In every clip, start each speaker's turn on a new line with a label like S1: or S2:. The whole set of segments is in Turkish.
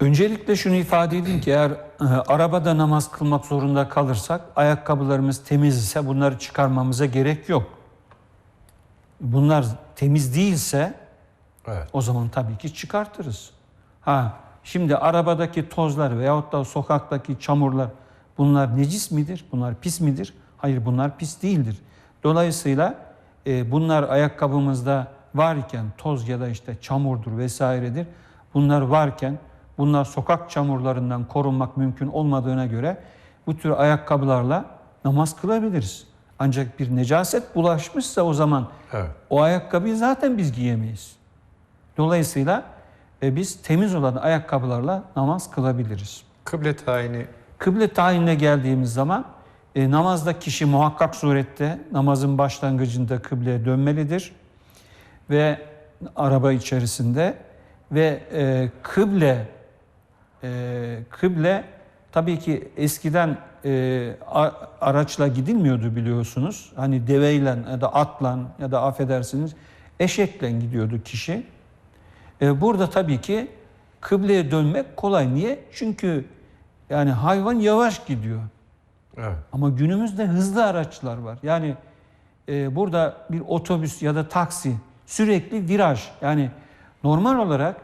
S1: Öncelikle şunu ifade edeyim ki eğer e, arabada namaz kılmak zorunda kalırsak ayakkabılarımız temiz ise bunları çıkarmamıza gerek yok. Bunlar temiz değilse
S2: Evet.
S1: o zaman tabii ki çıkartırız. Ha şimdi arabadaki tozlar veyahut da sokaktaki çamurlar bunlar necis midir? Bunlar pis midir? Hayır bunlar pis değildir. Dolayısıyla e, bunlar ayakkabımızda varken toz ya da işte çamurdur vesairedir. Bunlar varken bunlar sokak çamurlarından korunmak mümkün olmadığına göre bu tür ayakkabılarla namaz kılabiliriz. Ancak bir necaset bulaşmışsa o zaman
S2: Evet.
S1: o ayakkabıyı zaten biz giyemeyiz. Dolayısıyla e, biz temiz olan ayakkabılarla namaz kılabiliriz.
S2: Kıble tayini
S1: Kıble tayinine geldiğimiz zaman e, namazda kişi muhakkak surette namazın başlangıcında kıbleye dönmelidir ve araba içerisinde ve e, kıble e, kıble tabii ki eskiden e, araçla gidilmiyordu biliyorsunuz. Hani deveyle ya da atla ya da affedersiniz eşekle gidiyordu kişi. E, burada tabii ki kıbleye dönmek kolay. Niye? Çünkü yani hayvan yavaş gidiyor.
S2: evet.
S1: Ama günümüzde hızlı araçlar var. Yani e, burada bir otobüs ya da taksi sürekli viraj. Yani normal olarak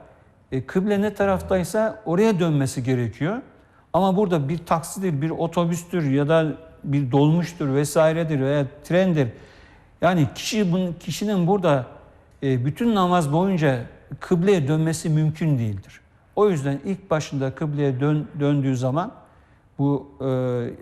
S1: e, kıble ne taraftaysa oraya dönmesi gerekiyor. Ama burada bir taksidir, bir otobüstür ya da bir dolmuştur vesairedir veya trendir. Yani kişi bunun, kişinin burada e, bütün namaz boyunca kıbleye dönmesi mümkün değildir. O yüzden ilk başında kıbleye dön, döndüğü zaman bu e,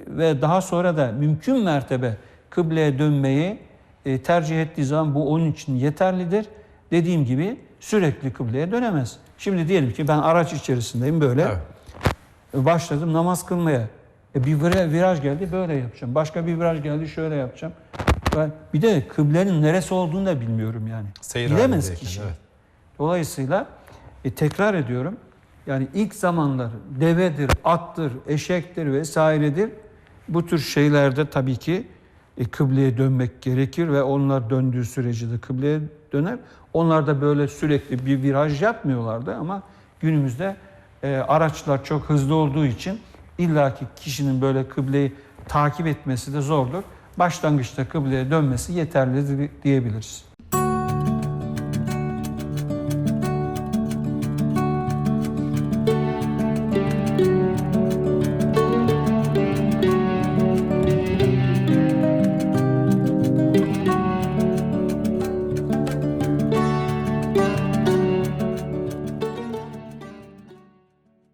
S1: ve daha sonra da mümkün mertebe kıbleye dönmeyi e, tercih ettiği zaman bu onun için yeterlidir. Dediğim gibi sürekli kıbleye dönemez. Şimdi diyelim ki ben araç içerisindeyim böyle.
S2: Evet.
S1: Başladım namaz kılmaya. E bir vira- viraj geldi böyle yapacağım. Başka bir viraj geldi şöyle yapacağım. Ben bir de kıblenin neresi olduğunu da bilmiyorum yani.
S2: Seyir
S1: Bilemez kişi.
S2: evet.
S1: Dolayısıyla e, tekrar ediyorum. Yani ilk zamanlar devedir, attır, eşektir vesairedir. Bu tür şeylerde tabii ki e, kıbleye dönmek gerekir ve onlar döndüğü sürece de kıbleye döner. Onlar da böyle sürekli bir viraj yapmıyorlardı ama günümüzde e, araçlar çok hızlı olduğu için illaki kişinin böyle kıbleyi takip etmesi de zordur. Başlangıçta kıbleye dönmesi yeterli diyebiliriz.